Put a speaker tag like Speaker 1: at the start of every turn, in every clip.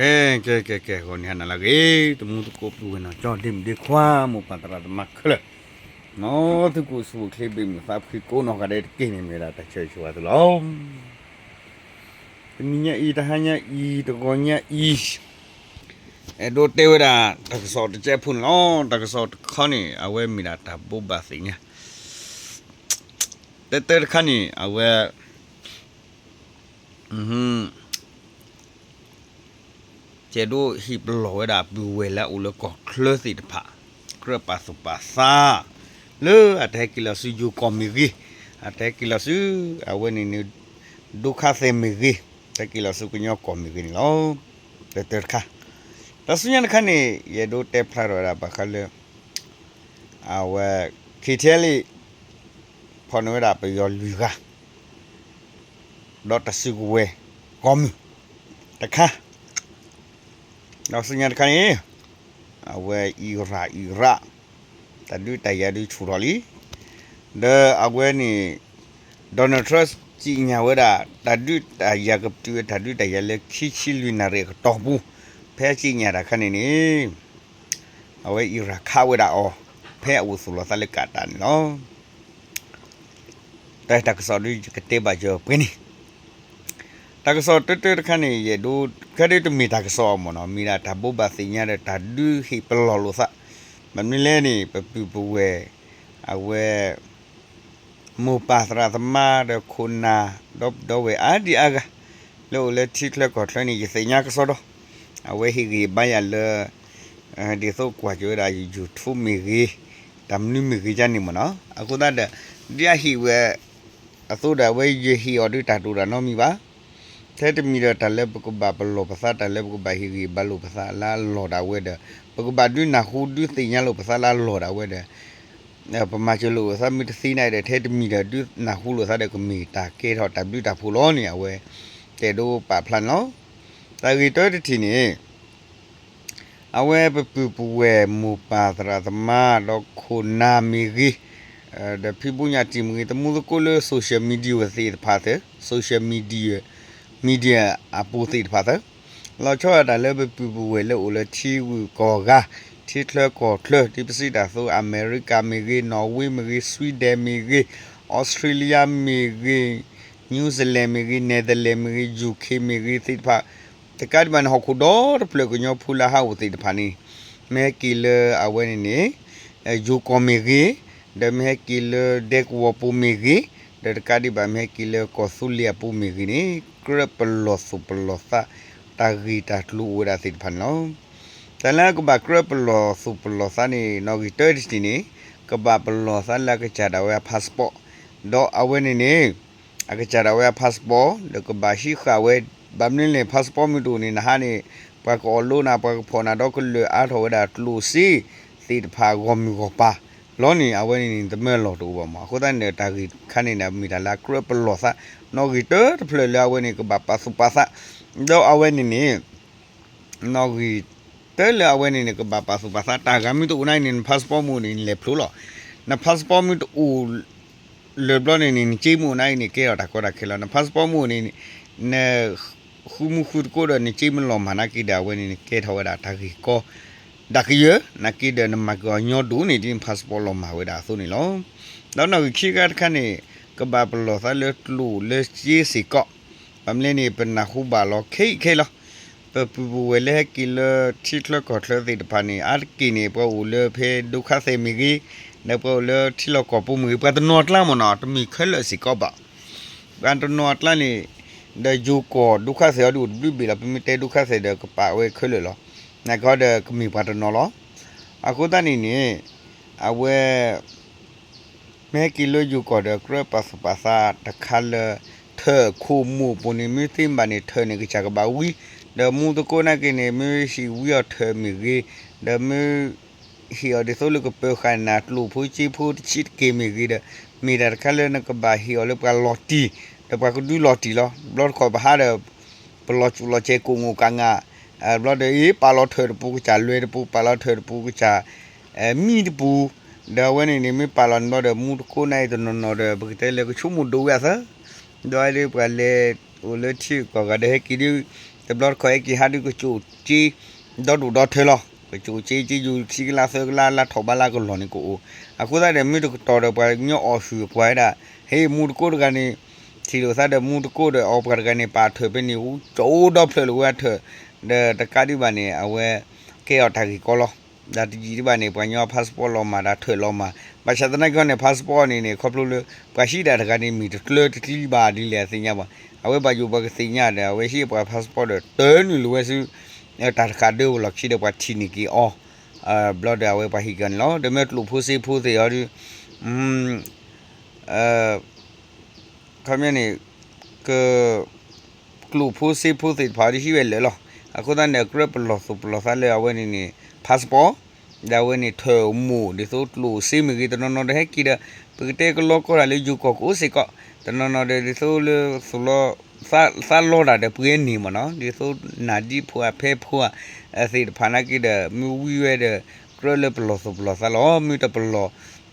Speaker 1: ကဲကဲကဲကဲကိုနေနာလာကေတမှုတကိုပူနော်ကြောတင်ဒီခွာမပတရာတမခလနော်တကူဆူခလေးဘိမဖပ်ခိကိုနော်ကတဲ့ကိနေမလာတချေချွာတလုံးမိညာဤတဟညာဤတကောညာဤအဲ့တို့တေဝရာတကစောတကျဖုန်လောတကစောခေါနေအဝဲမီလာတပုဘသိညာတဲတဲခဏီအဝဲอือဟွန်း เจดูฮิบลอยดาบูเวละอุลก็เคลสิตพะเครปาสุปาซาเลออะเทกิลสุยูคอมิกิอะเทกิลสุอะเวนินิดุคาเซมิกิเทกิลสุกุญอคอมิกินี่ลอเตเตคะตะสุญญะคะนี่เยดูเตพลารดาบะคะเลอะเวคิเทลิพอนเ နောက်စညာတခါရင်အဝဲအီရာအီရာတဒူတရဒူချူရလီဒါအဝဲနီဒေါ်နယ်ထရတ်ကြီးညာဝဲတာတဒူတရကပတူတဒူတရလက်ခီချီလူနာရေတော့ဘူးဖဲကြီးညာတာခနေနေအဝဲအီရာခါဝဲတာအောဖဲအဝဆူလသလကတာနော်တဲ့တကစော်ဒီကတေဘာဂျပင်းနီတကစောတတတခဏရဒို ခရစ်တမီတကစောမနော်မီလာတဘဘသိညာတဲ့တဒူဟိပလောလောစမမီလဲနေပပူပဝဲအဝဲမူပါသရသမဒခုနာဒေါဘဒဝဲအာဒီအာဂလောလက်တိကလကောထနီသိညာကစောတော့အဝဲဟိဂီဘယလအဲဒီသောကွာကြရယူထုမီဂီတမ်နုမီဂီဂျန်နီမနော်အခုတတ်ဒီအဟိဝဲအသုဒဝဲယေဟီအော်ဒီတာတူတာနော်မီပါ thế thì mi ra tale bako ba balo pasa tale bako ba hiri balo pasa la lo da weda bako ba du na hu du ti nya lo pasa la lo da weda ne pa ma che lo sa mi ti nai de the mi da du na hu lo sa de ko mi ta ke tho ta du ta phu lo ni ya we te do pa plan lo ta gi to ti ni a we pu pu pu we mu pa tra ta ma do khu na mi gi အဲဒါဖိပုညာတီမီတမှုကိုလေ social media ဝသိဖာတဲ့ social media media အပူသိဖာတဲ့လောချောတာလည်းပူပူဝဲလို့လေချီဝကောကတီထလကောထလဒီပစီတာဆိုအမေရိကမီဂီနော်ဝေမီဂီဆွီဒင်မီဂီဩစတြေးလျမီဂီနယူးဇီလန်မီဂီနယ်သာလန်မီဂီယူကေမီဂီသိဖာတကတ်မန်ဟခုဒေါ်ပလကညောဖူလာဟာဝသိဖာနီမဲကီလအဝဲနေနေယူကောမီဂီ da me kil dek wo pu mi gi da ka di ba me kil ko sulia pu mi gi ni krep lo su lo sa ta gi ta lu wa da sit phan no ta la ko ba krep lo su lo sa ni no gi te di ni ka ba lo sa la ka cha da wa passport do awe ni ni a ka cha da wa passport da ko ba shi kha we ba min le passport mi tu ni na ha ni pa ko lo na pa ko na do ko le a tho da lu si sit pha go mi go pa လောနီအဝဲနီတမဲလော်တူပါမှာခုတန်းနေတာဂီခန်းနေတာမီတာလာကရပလောဆာနော်ဂီတတဖလေလာဝဲနီကဘာပါစုပါဆာဒေါ်အဝဲနီနီနော်ဂီတဲလာဝဲနီကဘာပါစုပါဆာတာဂမီတူနိုင်နင်ပတ်စပေါ်မူနီလေဖလိုလောနပတ်စပေါ်မူတူလေဘလနီနီချီမူနိုင်နီကေရတာကောတာခေလာနပတ်စပေါ်မူနီနေခုမှုခုကိုရနီချီမလောမနာကီဒါဝဲနီကေထောဝဒါတာဂီကော ဒါကရနကိဒနမကညောဒူနေတင်ပတ်စပေါ်လောမှာဝဲတာဆိုနေလောတော့နောက်ခိကတ်ခနဲ့ကဘာပလောသလက်လူလက်ကြီးစီကောပမလနေပနခုဘာလောခိခေလောပပူဝဲလေကီလတိထလကောထလတိတဖာနေအာကီနေပေါ်ဦးလေဖေဒုခသေမီကြီးနေပေါ်လေတိလကောပူမီပတ်နော့တလာမနောတမီခဲလစီကောပါကန်တနော့တလာနေဒဂျူကောဒုခသေဒုဘီဘီလာပမီတေဒုခသေဒကပါဝဲခဲလလော နာကောဒကမိပါတနော်လောအခုတနီနေအဝဲမဲကီလိုယူကောဒကရပစပစာတခါလเธอคู่มูปุนิมิติบันิเธอเนี่ยกิจากบาวีเดมูตะโกนักเนี่ยมีชีวิตเธอมีกีเดมีเฮียดิโซลูกเปิลขานาลูผู้ชีผู้ชิดเกมีกีเดมีแต่คัลเลนกับบาเฮียลูกกาลอตีเดปากดูลอตีลอลอดขอบหาเดปลอจุลอเจกุงูกังอ่ะ အဲဘလဒေးပါလော်ထေပူကချာလွေပူပါလော်ထေပူကချာအဲမီပူဒါဝနေနေမပါလော်နော်ဒမူကိုနိုင်တနော်နော်ဒဘကတဲလေကချုမှုဒူရသဒွိုင်လေပလေအိုလေချီကောကတဲ့ကီဒီတဘလခွဲကီဟာဒီကိုချူချီဒေါ်ဒူဒေါ်ထဲလောကိုချူချီချီယူစီကလာဆကလာလာထောဘာလာကိုလောနေကိုအခုသားတဲ့မြို့တော်တော်ပွားညော့အော်ရှူပွားတာဟေးမူကိုကနေစီလိုစားတဲ့မူကိုတဲ့အော်ပကနေပါထွေပဲနေဦးကျိုးတော့ဖလေလိုရထ တဲ့တကားဒီပါနေအဝဲကဲော်တာကြီးကောလောဒါဒီဒီပါနေပွားညော passport လောမှာဒါထွေလောမှာဘာသာတနကနေ passport အနေနဲ့ခေါပလို့ပွားရှိတာတကနေမီတကလတီပါဒီလေစင်ညာပါအဝဲပါယူပါကစင်ညာတယ်အဝဲရှိပွား passport တဲနူလိုဝဲစုတာကာဒိုလောက်ရှိတဲ့ပွားချီနီကီအော်အာဘလော့ဒအဝဲပါဟီကန်လောဒမက်လူဖိုစီဖိုစီရဒီอืมအဲခမနေကကလူဖိုစီဖိုစီပါရီရှိဝဲလေလော အခုတန်းတဲ့ grab လောဆိုပလောဆာလေအဝဲနေနေ passport ဒါဝဲနေထွေမှုဒီဆိုလူစီမီကီတနော်နော်တဲ့ကီဒါပကတဲ့ကလောကရလေယူကောကိုစီကောတနော်နော်တဲ့ဒီဆိုလေဆိုလောစာစာလောတာတဲ့ပွေးနေမနော်ဒီဆိုနာဒီဖွာဖဲဖွာအစီဖာနာကီဒါမူဝီဝဲတဲ့ကရလေပလောဆိုပလောဆာလောမီတပလော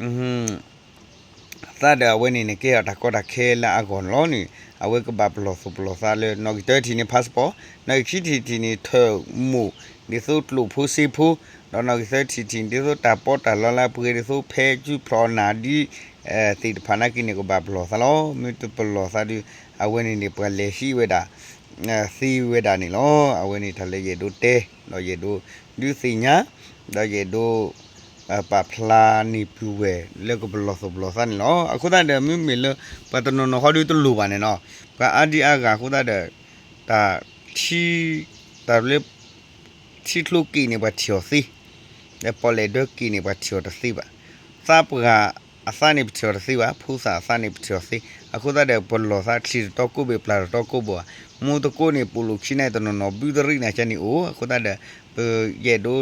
Speaker 1: อืม သာဒဝဲနေနေကေတာကောတာခဲလာအကွန်လောနီအဝဲကဘပလောဆိုပလောဆာလေနော်ကီတဲတီနေ passport နော်ခီတီတီနေထောမှုဒီဆိုလူဖူစီဖူတော့နော်ကိစတီတီဒီဆိုတာပေါ်တာလာလာပွေဒီဆိုဖဲကျူဖလောနာဒီအဲတီဖာနာကိနေကိုဘပလောဆာလောမီတပလောဆာဒီအဝဲနေနေပလေရှိဝဲတာအဲစီဝဲတာနေလောအဝဲနေထလေရဒိုတဲတော့ရဒိုဒူစီညာတော့ရဒို အပပလာနီပူဝဲလေကဘလောဆဘလောဆန်လောအခုတည်းမြမီလပတနနဟောဒီတလူပါနေနော်ကအာဒီအာကအခုတည်းတာချီတာလေချီလူကီနေပါချီောစီလေပေါ်လေဒကီနေပါချီောတစီပါစပကအစနေပချောတစီပါဖူးစာအစနေပချောစီအခုတည်းပလောစာချီတော့ကိုဘေပလာတော့ကိုဘောမူတကိုနေပူလူခိနေတနနဘီဒရိနာချနီအိုအခုတည်းရဲ့ဒို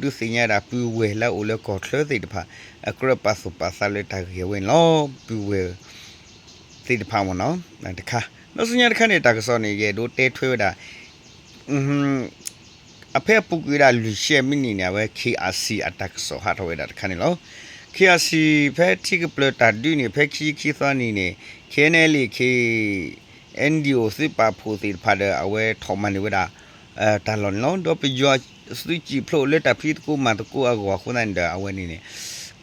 Speaker 1: ဒုစညာတာပူဝဲလာအိုလေကောထလသိတဖာအကရပတ်စပါဆာလေတာခေဝင်လောပူဝဲသိတဖာမနော်တခါနောက်စညာတခါနေတာကစောနေရဲ့ဒိုတဲထွေးတာอืมအဖေပုကွေတာလူရှေမီနီနေပဲ KRC attack ဆိုဟာထွေးတာတခါနေလော KRC ဖဲတိကပလတာဒူနေဖဲခီခီသနီနေခဲနေလီခေ NDO စစ်ပါဖိုစီဖာဒအဝဲထော်မန်နေဝတာ အဲတလွန်လုံးတော့ပြကြစတိချီဖလိုလက်တာဖီတကိုမတကိုအကွာခုနိုင်တဲ့အဝဲနေနေ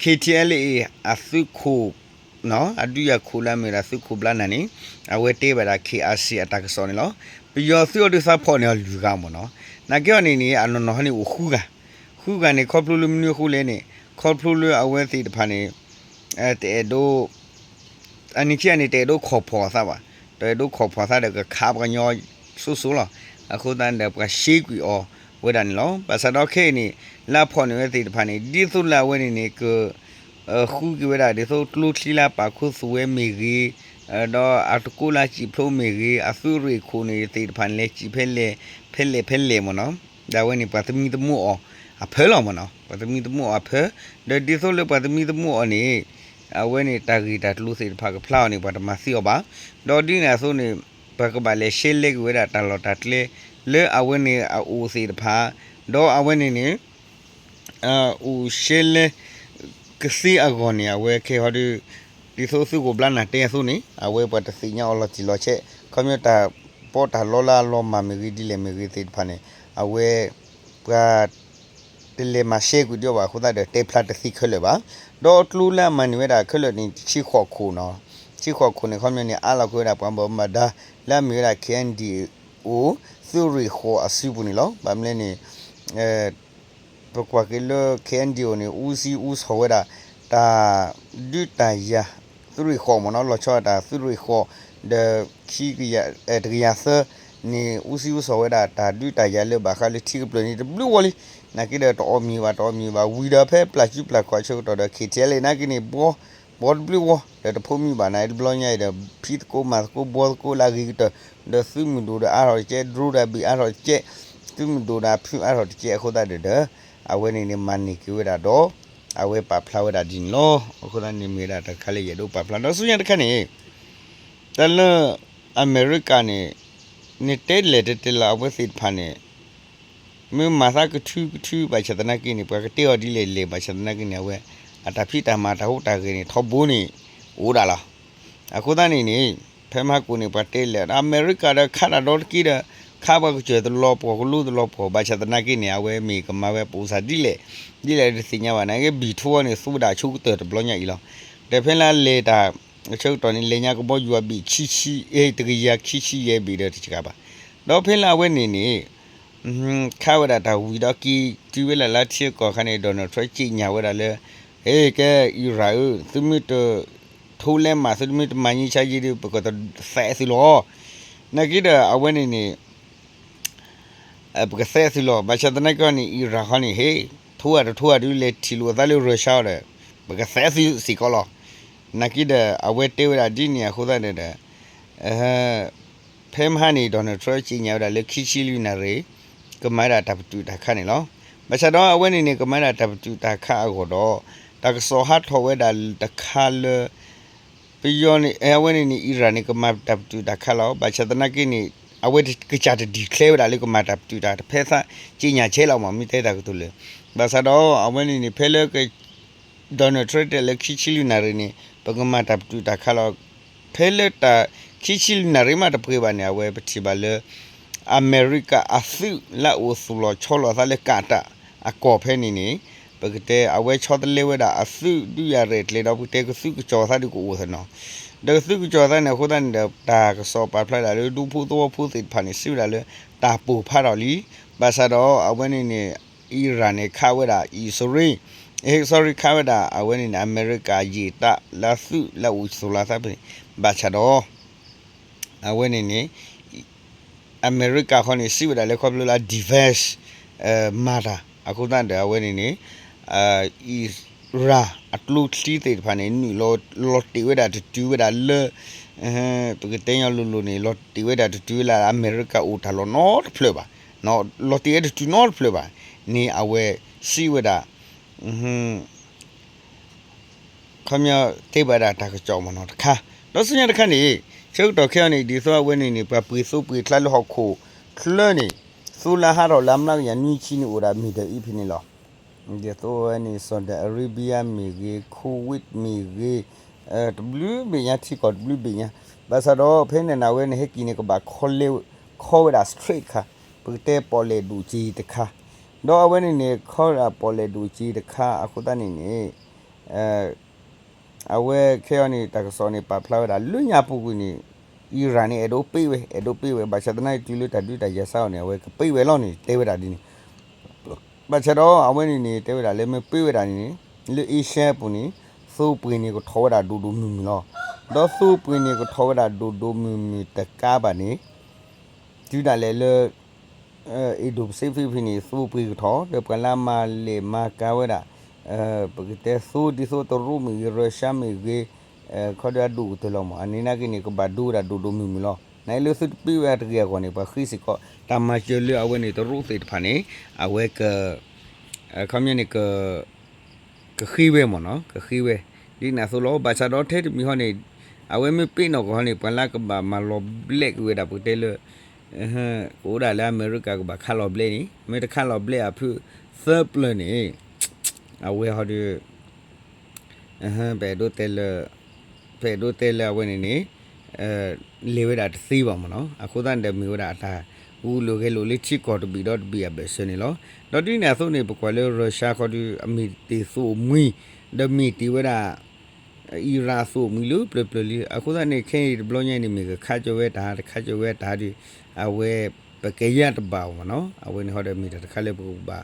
Speaker 1: KTL အသုခုနော်အဒူရခိုလာမေရာသုခုဘလနာနေအဝဲတေးပါတာ KRC အတက်ဆောနေလောပြကြစီရဒစဖော်နေလူကမနော်နာကြောနေနေအနော်နော်ဟနေခုကခုကနေခေါပလူလူမျိုးခုလဲနေခေါပလူလူအဝဲစီတဖာနေအဲတဲတို့အနိချီအနေတဲတို့ခေါ်ဖော်စားပါတဲတို့ခေါ်ဖော်စားတဲ့ခါပကညောဆူဆူလာ အခုတန်တဲ့ပကရှိကွီအောဝဲဒန်လောပါစတော့ခဲနေလာဖော်နေတဲ့တဖာနေဒီသုလာဝဲနေနေကအခုကဝဲတာဒီဆိုတလူချီလာပါခုဆွဲမီကြီးအဲ့တော့အတကူလာချီဖလို့မီကြီးအဆူရီခုနေတဲ့တဖာလေချီဖဲလေဖဲလေဖဲလေမနော်ဒါဝဲနေပါသမီတမှုအောအဖဲလောမနော်ပါသမီတမှုအဖဲဒီဆိုလေပါသမီတမှုအနေအဝဲနေတာဂီတာတလူစီတဖာကဖလောက်နေပါတမစီောပါဒေါ်ဒီနေဆိုနေ ဘကပါလေရှေးလက်ဝဲတာတလော်တာတလေလေအဝဲနေအူစီတဖာဒေါ်အဝဲနေနေအာဦးရှေးလေကစီအဂောနီအဝဲခေဟောဒီဒီဆိုစုကိုဘလနာတဲဆုနေအဝဲပတ်တစီညာအော်လချီလောချက်ကွန်ပျူတာပေါ်တာလောလာလောမမီဒီလေမီဒီဖာနေအဝဲပတလေမရှေကူပြောပါခုတဲ့တေဖလတ်တစီခလေပါဒေါ်တလူလာမန်ဝဲတာခလနေချီခေါ်ခုနော်ချီခေါ်ခုနေခွန်မြနေအားလောက်ခွဲတာပံပေါ်မဒါ လာမီရာကန်ဒီအိုသူရီခေါ်အစီဘူးနီလောဗမ်လဲနေအဲပကွာကလကန်ဒီအိုနေဦးစီဦးဆောဝဲတာတာဒူတယာသူရီခေါ်မနော်လောချောတာသူရီခေါ်ဒခီကရအဲတကရဆာနေဦးစီဦးဆောဝဲတာတာဒူတယာလေဘာခါလီတီကပလနီဘ လူးဝလီနာကိတဲ့တော်မီပါတော်မီပါဝီဒါဖဲပလက်ကျူပလက်ခွာချုပ်တော်တဲ့ခေတဲလေနာကိနေဘောဘောဘလူးဝတဲ့ဖုံမီပါနိုင်ဘလောညိုင်တဲ့ဖီတကိုမတ်ကိုဘောကိုလာဂီတဲ့ဒသီမီဒိုတဲ့အားရကျဲဒရူဒဘီအားရကျဲသူမီဒိုတာဖြူအားရကျဲအခုတဲ့တဲ့အဝဲနေနေမန်နီကွေတာတော့အဝဲပါဖလာဝတာဒီလောအခုတနေမီတာတခါလေရတော့ပါဖလာတော့ဆိုရင်တခါနေတလအမေရိကန်နေနေတဲ့လေတဲ့လာဝဲစစ်ဖာနေမင်းမာသာကထူကထူပါချဒနာကိနေပကတေော်ဒီလေလေပါချဒနာကိနေဝဲ အတာဖိတာမာတာဟုတ်တာကိနေထောဘိုးနေဦးတာလားအခုတနေနေဖဲမကူနေပါတဲလေအမေရိကတဲ့ခါတော့ကိတဲ့ခခါဘကကျွဲတလောပေါ်ကလူတလောပေါ်ဘာချတနာကိနေအဝဲမီကမဝဲပူစာဒီလေဒီလေစညာဝနိုင်ကဘီထိုးနေစုဒါချုပ်တဲ့ဘလောညာဤလောတဖင်လာလေတာချုပ်တော်နေလေညာကဘောယူဘီချီချီအေးတကရချီချီရဲ့ဘီတဲ့ချကပါတော့ဖင်လာဝဲနေနေอืมခါဝဒတာဝီတော့ကီတီဝဲလာလာချေကောခနေဒေါ်နယ်ထရချီညာဝဲတာလေ ဟေးကဲအီရာသူမီတထိုးလဲမှာသူမီတမန်ကြီးချာကြီးဒီပကတော့ဆဲစီလောနဂိဒအဝဲနေနေအပကဆဲစီလောဘာချဒနကနီအီရာခနီဟေထိုးရထိုးရဒူလေတီလိုဒါလေရရှာရပကဆဲစီစီကောလောနကိဒအဝဲတေဝရာဒီနီခိုဒါတဲ့အဲဖဲမဟာနီဒေါ်နယ်ထရချီညာဒါလေခီချီလူနာရေကမရာတပ်တူတာခါနေလောဘာချတော့အဝဲနေနေကမရာတပ်တူတာခါအကိုတော့ တကစောဟတ်ထောဝဲဒါတခါလေပီယောနီအဝဲနေနေအီရာနီကမတပ်တူတာခါလောဘာချဒနကိနီအဝဲကချတာဒီကလေဒါလေးကမတာတူတာဖဲစာကြီးညာချဲလောက်မှမိတဲ့တာကတူလေဘာသာတော့အဝဲနေနေဖဲလေကဒေါ်နယ်ထရတဲ့လက်ခီချီလူနာရနေပကမတာတူတာခါလောက်ဖဲလေတာခီချီလူနာရမတာပြေပါနေအဝဲပတိပါလေအမေရိကအသုလာအိုဆူလောချောလောသလေကာတာအကောဖဲနေနေ ပကတဲ့အဝဲချောတလေဝဒါအသုဒူရရဲတလေတော့ပကတဲ့ကစုကချောသဒီကိုဝဆနော da su ku cho da na khu dan da ta ka so pa phla la lu du phu to phu ti pha ni su la le ta pu pha ro li ba sa do a wen ni ni iran ne kha we da i sorry eh sorry kha we da a wen ni america yi ta la su la u so la sa ba cha do a wen ni ni america kho ni su da le kho la diverse eh mata a khu dan da a wen ni ni uh is ရာအတလူတီတဲ့ဖာနေနီလောလောတီဝဒါတူဝဒါလေအဲပကတဲ့ရလူလူနေလောတီဝဒါတူလာအမေရိကဦးထလောနော်ဖလပါနော်လောတီရတူနော်ဖလပါနေအဝဲစီဝဒါဟွန်းခမရတေဘဒါတာကကြောမနော်တခါတော့စညာတခါနေချုပ်တော်ခဲနေဒီဆိုဝဲနေနေပပီစုပီထလဟောက်ခိုခလနေဆူလာဟာတော့လမ်နာရနီချီနေဦးဒါမီတဲ့ဤဖိနေလော ဒီတော့နေစဒအရေဘီယာမီဂီကိုဝစ်မီဂီအဲဘလူးဘီယာတီကောဘလူးဘီယာဘာသာတော့ဖင်းနေနာဝဲနေဟက်ကီနေကဘာခေါ်လေခေါ်ဝဲတာစထရိတ်ခါပတဲပေါ်လေဒူချီတခါတော့အဝဲနေနေခေါ်တာပေါ်လေဒူချီတခါအခုတနေနေအဲအဝဲခဲရနေတကစောနေပါဖလာဝဲတာလွညာပူကူနေအီရန်နေအဒိုပေးဝဲအဒိုပေးဝဲဘာသာတနိုင်တီလူတဒူတရဆောင်းနေဝဲပေးဝဲလောက်နေတဲဝဲတာဒီနေ ဘာချတော့အဝင်းနေနေတဲဝတာလည်းမပြေးဝတာနေလေအရှဲပူနေသိုးပွင်းနေကိုထောတာဒူဒူမြူမြူနော်တော့သိုးပွင်းနေကိုထောတာဒူဒူမြူမြူတကားပါနေဒီတာလည်းလေအဲဒူစေဖီဖီနေသိုးပွင်းကိုထောတပလာမလေမကာဝတာအဲပကတဲ့သိုးဒီသိုးတရူမီရရှာမီကေအဲခေါ်ရဒူတလုံးမအနိနာကိနေကဘဒူရာဒူဒူမြူမြူနော် နိုင်လို့စစ်ပြရတကယ်ကောနေပါခိစကောတမချလအဝဲနေတရုစိတ်ဖာနေအဝဲကအခမနေကကခိဝဲမနော်ကခိဝဲဒီနာဆိုလောဘာချတော့ထဲမီဟောနေအဝဲမပိနော်ကောနေပလာကဘာမလောဘလက်ဝဲတာပုတဲလဟမ်ကိုဒါလာအမေရိကကဘာခါလောဘလက်နီမေတခါလောဘလက်အဖုသပ်လနေအဝဲဟောဒီအဟမ်ဘယ်ဒိုတဲလဘယ်ဒိုတဲလဝဲနေနေအဲလေဝဲတာသိပါမနော်အခုတန် တယ်မီဝဲတာအတာဦးလိုခဲလိုလေးချစ်ကော်တဘီတော့ဘီရပဲစနေလောတော့ဒီနေဆိုနေပကွာလေရုရှားခေါ်ဒီအမီတီဆိုမွီဒမီတီဝဲတာအီရာဆိုမီလိုပလပလလီအခုတန်နေခဲဘလောညနေမီခါကြဝဲတာခါကြဝဲတာဒီအဝဲပကေရတပါမနော်အဝဲနေဟောတယ်မီတခါလေပူပါ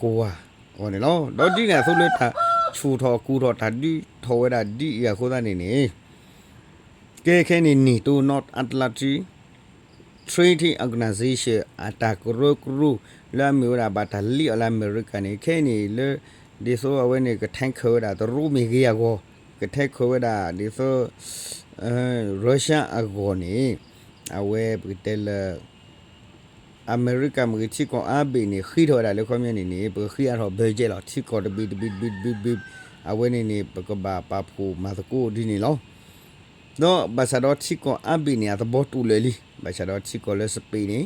Speaker 1: ကိုဝါဟောနေလောတော့ဒီနေဆိုလေတာချူထော်ကူထော်တာဒီထော်ဝဲတာဒီရခုတန်နေ နေကဲခဲနေနီတို not atlantic trading organization atakro kru la mura batali ala america ne khe ni le di so awe ne ka thank kho da to ru mi ge ya go ka thek kho da di so russia ago ni awe bitel america mu chi ko a be ni khi tho da le kho mye ni ni bu khi ya tho be je lo chi ko de bi bi bi bi bi awe ni ni ba ba pa phu ma ko di ni lo တော့ဘာသာတော့ချီကိုအဘိနီအတဘောတူလေလီဘာသာတော့ချီကိုလဲစပီနီ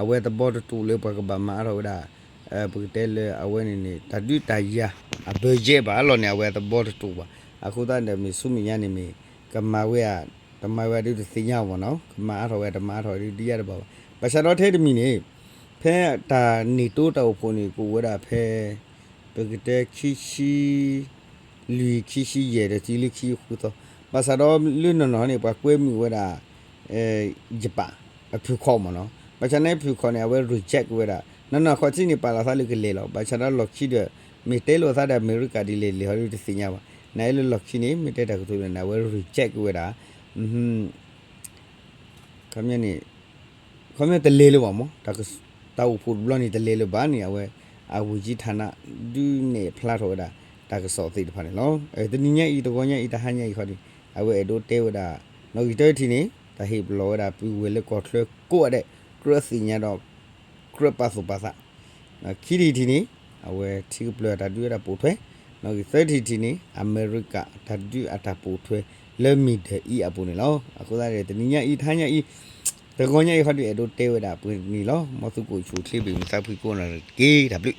Speaker 1: အဝဲတဘောတူလေပကဘာမာရောဒါအဲပကတဲလေအဝဲနေနေတတိတယာအဘေဂျေဘာလောနေအဝဲတဘောတူပါအခုတည်းမီဆုမီညနေမီကမာဝဲတမဝဲဒီသိညာဘောနော်ကမာရောဝဲတမာရောဒီဒီရဘောဘာသာတော့ထဲတမီနေဖဲတာနေတိုးတောက်ဖို့နေကိုဝဲတာဖဲပကတဲ့ခီရှိလူခီရှိရဲတဲ့ဒီလူခီခုတော့ ဘာသာတော့လွန်းနော်နေပါကွဲမိဝဲတာအဲဂျပန်အဖူခေါမနော်ဘာချာနေဖူခေါနေဝဲ reject ဝဲတာနော်နော်ခေါ်ချင်နေပါလာစားလူကလေလောဘာချာတော့ lock ချီတဲ့မေတဲလို့စားတဲ့အမေရိကဒီလေလေဟောလို့တစညာပါနိုင်လို့ lock ချီနေမေတဲတာကတူနေဝဲ reject ဝဲတာဟွန်းခမနေခမတလေလို့ပါမောဒါကတောက်ဖို့ဘလနေတလေလို့ဘာနေရဝဲအဝကြီးဌာနဒူးနေဖလာထောတာဒါကစောသိတဖာနေလောအဲတနိညဤတကောညဤတဟညဤခေါ်ဒီ အဝဲဒိုတဲဝဒါနော်ဒီတဲတီနေတဟိဘလောဒါပူဝဲလေကောထလကိုတဲ့ကရစီညာတော့ကရပါစပါစာခီဒီတီနေအဝဲတီဘလဒါဒူရပိုထွဲနော်ဒီ30တီနေအမေရိကဒါဒူအတာပိုထွဲလက်မီတဲ့ဤအပူနေလောအခုသားတဲ့တနိညဤထညဤတကောညေဟတ်ဒီအဒိုတဲဝဒါပွင့်နီလောမသုကိုချူထလိပြီမသဖီကိုနာကေဒါပလိ